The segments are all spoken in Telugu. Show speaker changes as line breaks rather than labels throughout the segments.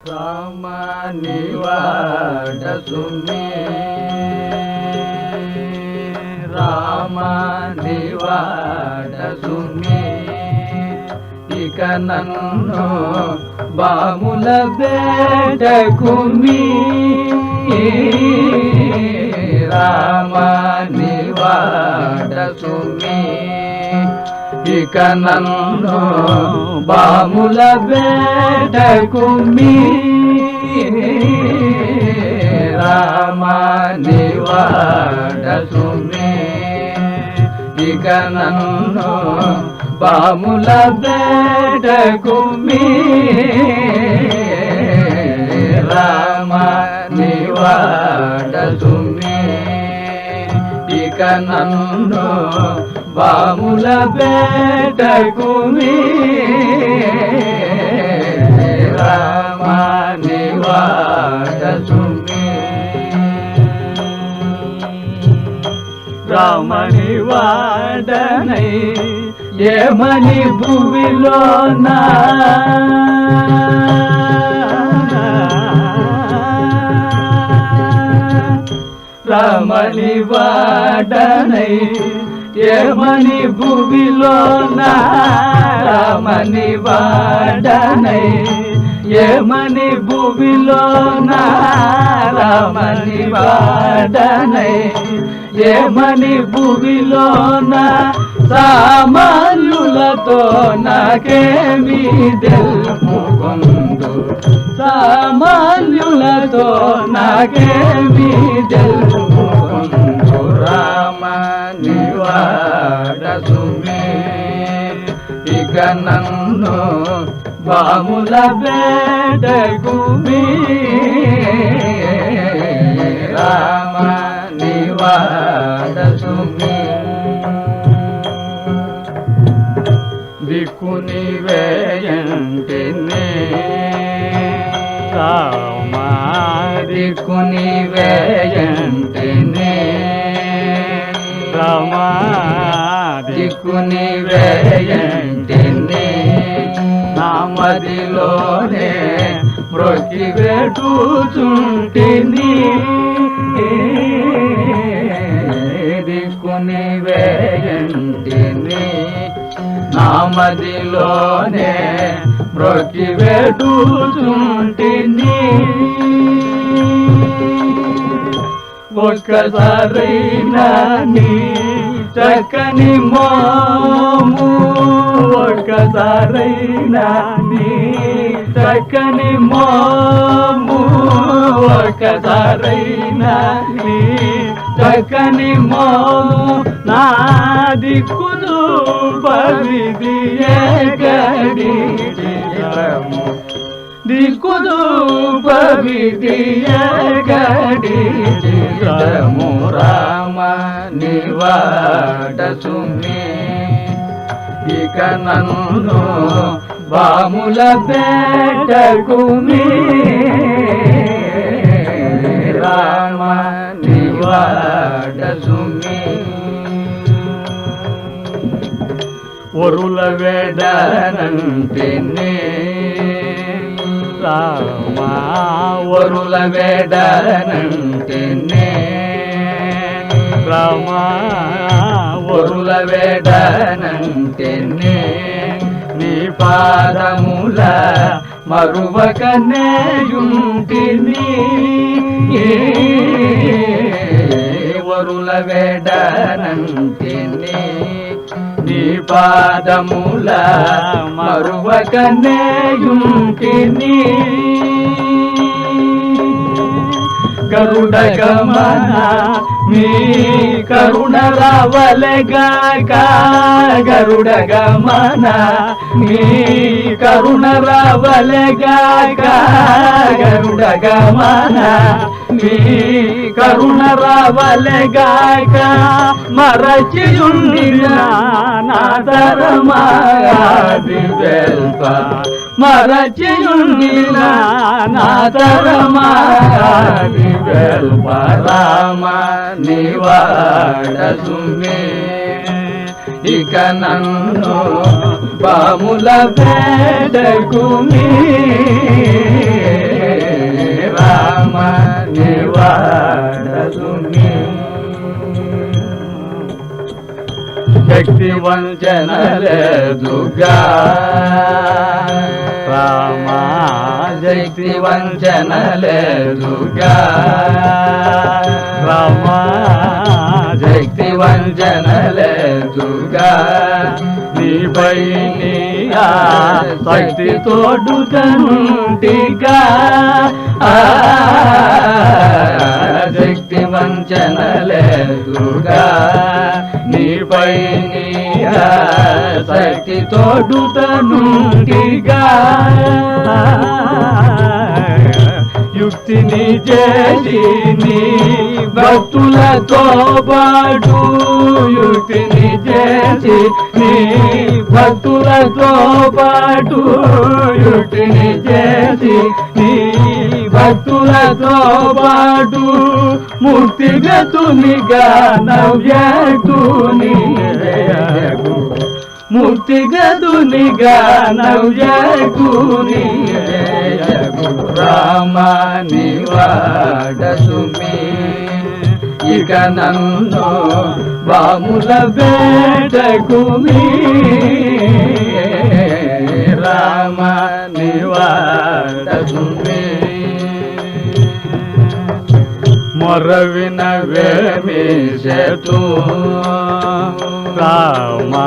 రామ నివాడ రామ నివాడ ఇక నన్ను బాముల బేటకుమి రామ నివాడ సుమి ఇక నన్ను బాముల బేటకుమి రామ నివాడ ఇక నన్ను బాముల బేటకుమి రామ నివాడ సుమి నన్ను బాముల బేటకుమి రామ నివాడ రామని వాడనై ఏమని భూమిలోనా రమణి వాడనై ఏమని భూమిలోన రమణి వాడనై ఏమని భూమిలోన రమణి వాడనై ఏమని భూమిలోన సామాన్యులతో నాకేమీ తెలుపుకొందు సామాన్యులతో నాకేమి తెలుసు రామ నివాడ ఇక నన్ను బాముల బేటకు రామ నివాడ సుమి దిక్కుని వేయంటినే రామా దిక్కుని వేయంటినే రామా దిక్కుని వేయంటినే నా మదిలోనే మ్రొక్కి పెట్టుచుంటిని దిక్కుని వేయంటిని నా మదిలోనే మ్రొక్కి పెట్టుచుంటిని ఒక్కసారైనా నీ చక్కని మాము. ఒక్కసారైనా నీ చక్కని మాము. ఒక్కసారైనా నీ చక్కని మోము నా దిక్కులు పవిది గడి దిక్కుదు పవిదియగడిము రామ నివాడ సుమి. ఇక నన్ను బాముల బేటకుమి రామ నివాడ సుమి. ఒరుల వేడనంటినే. రామా వరుల వేడనంటినే. రామా వరుల వేడనంటినే. నీ పాదముల మరువకనేయుంటిని వరుల వేడనంటిని నీ పాదముల మరువకనేయుంటిని గరుడ గమన మీ కరుణ రావలగాక గరుడ గమన మీ కరుణ రావలగాక గరుడ గమన మీ కరుణ రావలగాక మరచియుండిన నాదరమాది వెల్ప. మరచియుండినా ఇక నన్ను పాముల పేదకు రామ నివాడసుమే శక్తి వంచన లేదుగా
రామా
శక్తి వంచన లేదుగా
రామా
శక్తి వంచన లేదుగా నీపై నీ ఆ శక్తి తోడుతంటిగా ఆ శక్తి వంచన లేదుగా. నీపై నీ ఆ శక్తి తోడుతనుంటిగా యుక్తిని చేసి భక్తులతో పాటు యుక్తిని చేసి నీ భక్తులతో పాటు యుక్తిని చేసి నీ భక్తులతో పాటు ముక్తిగతునిగా నవ్యతుని ముక్తిగతునిగా నవ్యతుని రామ నివాడసుమి ఇక నన్ను బాముల బేటకుమి రామ నివాడసుమి మొరవిన వేమి సేతు
రామా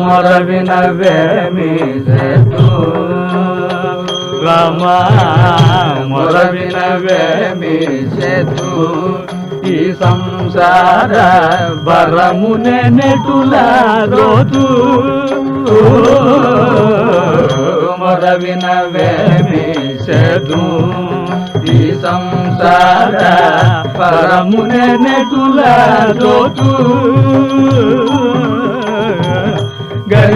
మొరవిన వేమి సేతు
రామా
మొరవిన వేమి ఈ సంసార బరమునే నెటుల రోజు మొరవిన వేమి ఈ సంసార పరమునే నెటుల రోజు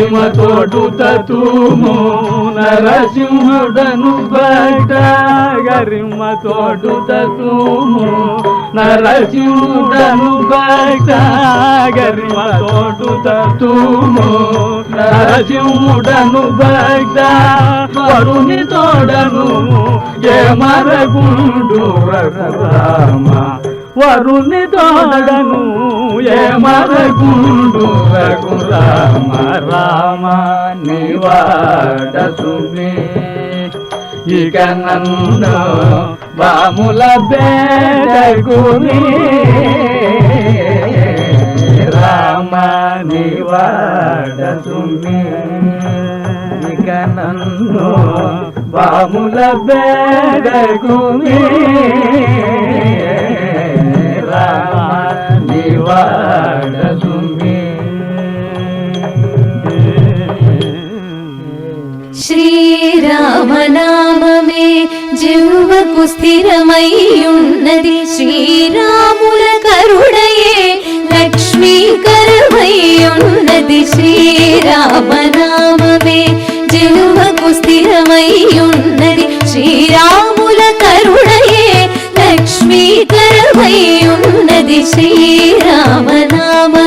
గరిమ తోడు తతుము నరసింహుడను బట గరిమ తోడు తతుము నరసింహుడను బట గరిమ తోడు తతుము నరసింహుడను బట వరుని తోడను ఏ మరగుండు రఘురామ. వరుని తోడను ఏ మరగుండు రఘురా రామ రామ నివాడసుమే. ఇక నన్ను బాముల బేడగుని రామ నివాడసుమే. ఇక నన్ను బాముల బేడగుని రామ నివాడసుమే.
శ్రీరామనామమే జివ్వకు స్థిరమయ్యున్నది శ్రీరాముల కరుణయే లక్ష్మీకరమయ్యున్నది శ్రీరామనామమే జివ్వకు స్థిరమయ్యున్నది శ్రీరాముల కరుణయే లక్ష్మీకరమయ్యున్నది శ్రీరామనామమే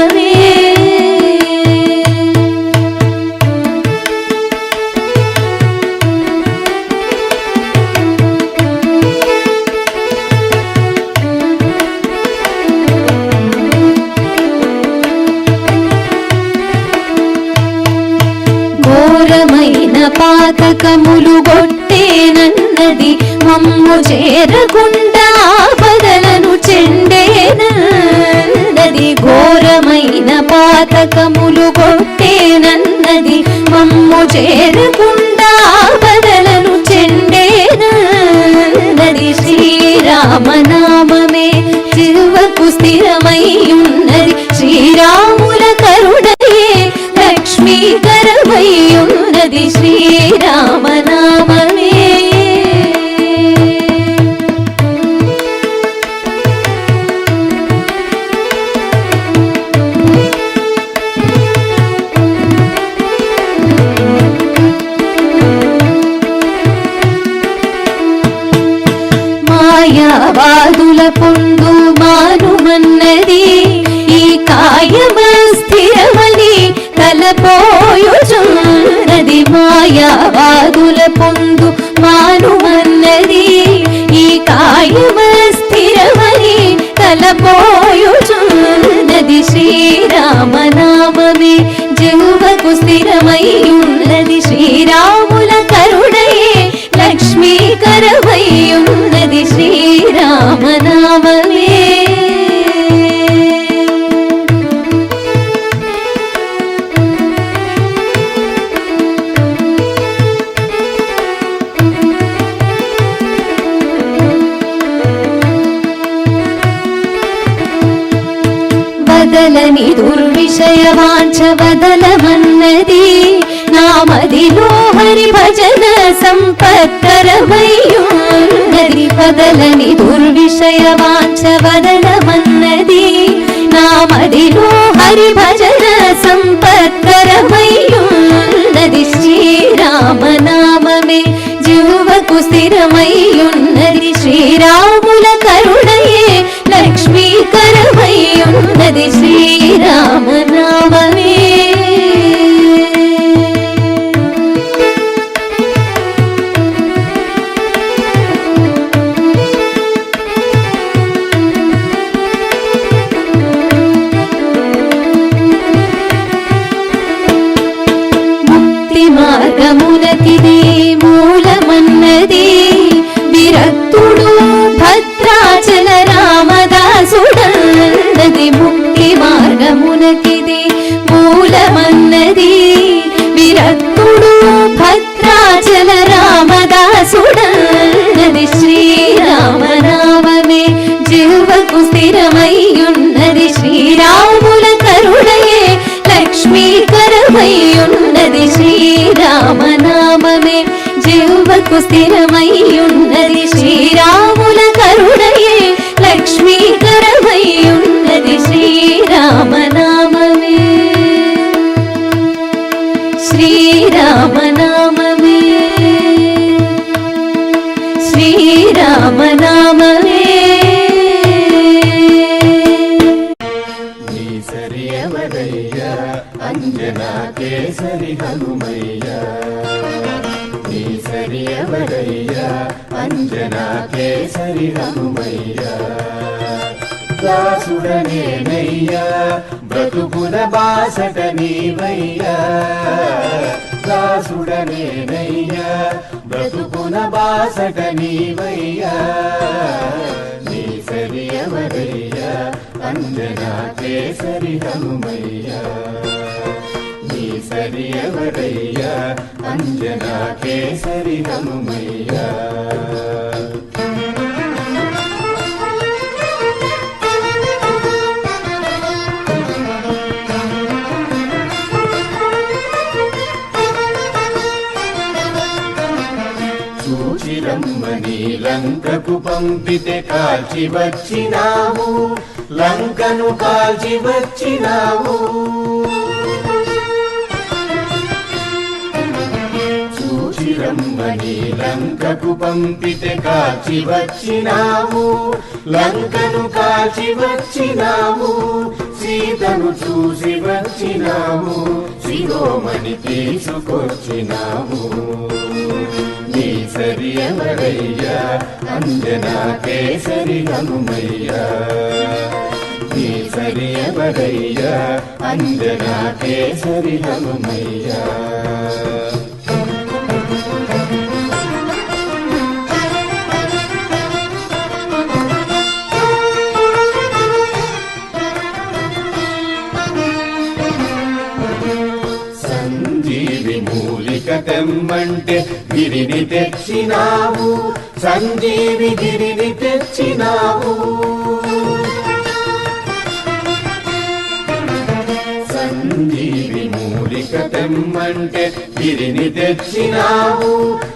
పాతకములు గొట్టేనన్నది మమ్ము చేరకుండా బదలను చెండేనన్నది ఘోరమైన పాతకములు గొట్టేనన్నది మమ్ము చేరకుండా బదలను చెండేనన్నది శ్రీరామనామే శివకు స్థిరమై ఉన్నది. శ్రీరాముల కరుణయే లక్ష్మీకర శ్రీరామ తలపోయుచున్నది శ్రీరామనామమే. జీవకు స్థిరమై వదలని దుర్విషయ వాంఛ వదలమన్నది నామదిలో హరి భజన సంపత్కరమయ్యున్నది. వదలని దుర్విషయ వాంఛ వదలమన్నది నామదిలో హరి భజన సంపత్కరమయ్యున్నది. శ్రీరామనామమే జీవకు స్థిరమయ్యున్నది. శ్రీరామ స్థిరమయ్యున్నది శ్రీరాముల కరుణయే లక్ష్మీకరమయ్యున్నది ఉన్నది శ్రీరామనామమే. జీవకు
స్థిరమయ్యున్నది దాసుడనేనయ్యా బ్రతుకుల బాసట నీవయ్యా దాసుడనేనయ్యా బ్రతుకుల బాసట నీవయ్యా నీ సరి ఎవరయ్యా అంజనా కేసరి హనుమయ్యా. నీ సరి ఎవరయ్యా అంజనా కేసరి హనుమయ్యా. చూచిరమ్మని లంకకు పంపితే కాల్చి వచ్చినావు. లంకను కాల్చి వచ్చినావు. చూచిరమ్మని లంకకు పంపితే కాచి వచ్చినావు లంకను కాచి వచ్చినావు సీతను చూసి వచ్చినావు శిరోమణి తీసుకొచ్చినావు నీ సరి ఎవరయ్యా? అంజనా కేసరి హనుమయ్యా. నీ సరి ఎవరయ్యా? అంజనా కేసరి హనుమయ్యా. గిరిని తెచ్చినావు సంజీవి గిరిని తెచ్చినావు. సంజీవి మూలిక తెమ్మంటే గిరిని తెచ్చినావు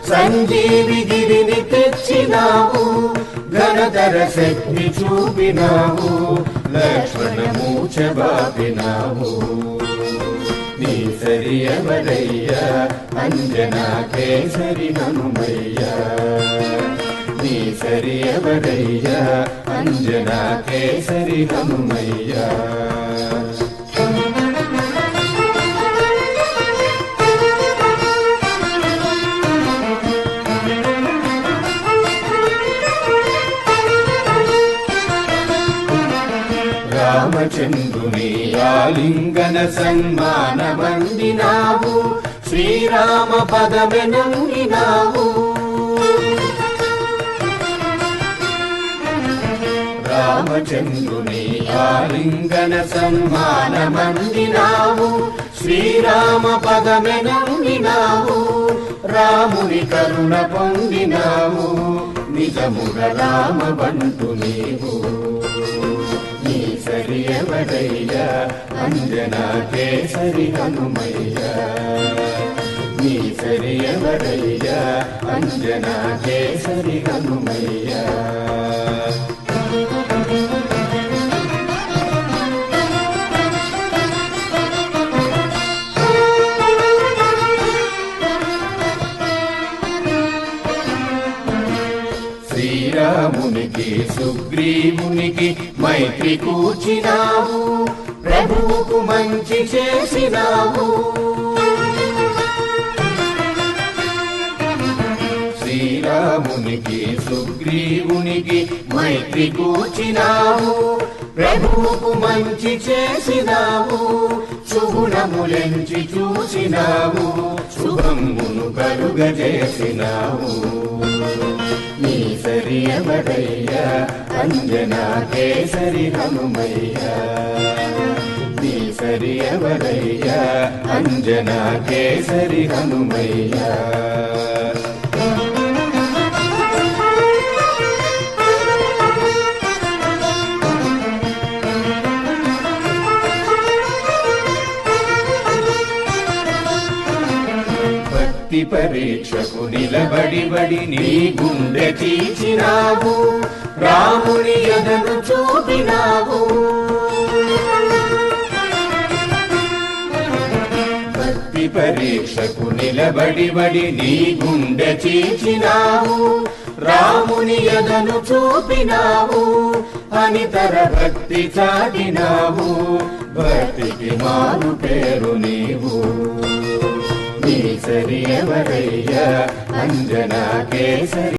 సంజీవి గిరిని తెచ్చినావు. ఘనధర శక్తి చూపినావు లక్ష్మణ మూచ బాపినావు. నీ సరి ఎవరయ్యా అంజనా కేసరి హనుమయ్యా నీ సరి ఎవరయ్యా అంజనా కేసరి హనుమయ్యా ఆలింగన సన్మానమందినావు. శ్రీరామ పదమెనంగినావు రామచంద్రుని ఆలింగన సన్మానమందినావు. శ్రీరామ పదమెనంగినావు రాముని కరుణ పొందినావు. నిజముగ రామ బంటు నీవు. కేసరి ఎవరయ్య ఎవరయ్యా అంజనా కేసరి హనుమయ్య. నీ సరి ఎవరయ్యా అంజనా కేసరి హనుమయ్య. శ్రీరామునికి సుగ్రీవునికి మైత్రి కూర్చినావు ప్రభువుకు మంచి చేసినావు. శ్రీరామునికి సుగ్రీవునికి మైత్రి కూర్చినావు ప్రభువుకు మంచి చేసినావు. శుభునములెంచి చూసినావు శుభమును కలుగజేసినావు. నీ సరి ఎవరయ్యా అంజనా కేసరి హనుమయ్య. నీ సరి ఎవరయ్యా అంజనా కేసరి హనుమయ్యా. పరీక్షకు నిలబడి బడి నీ గుండె తీచినావు రాముని ఎదను చూపినావు. భక్తి పరీక్షకు నిలబడి బడి నీ గుండె చీచినావు రాముని ఎదను చూపినావు. అనితర భక్తి చాటినావు. భక్తికి మారు పేరు నీవు. నీ సరి ఎవరయ్యా అంజనా కేసరి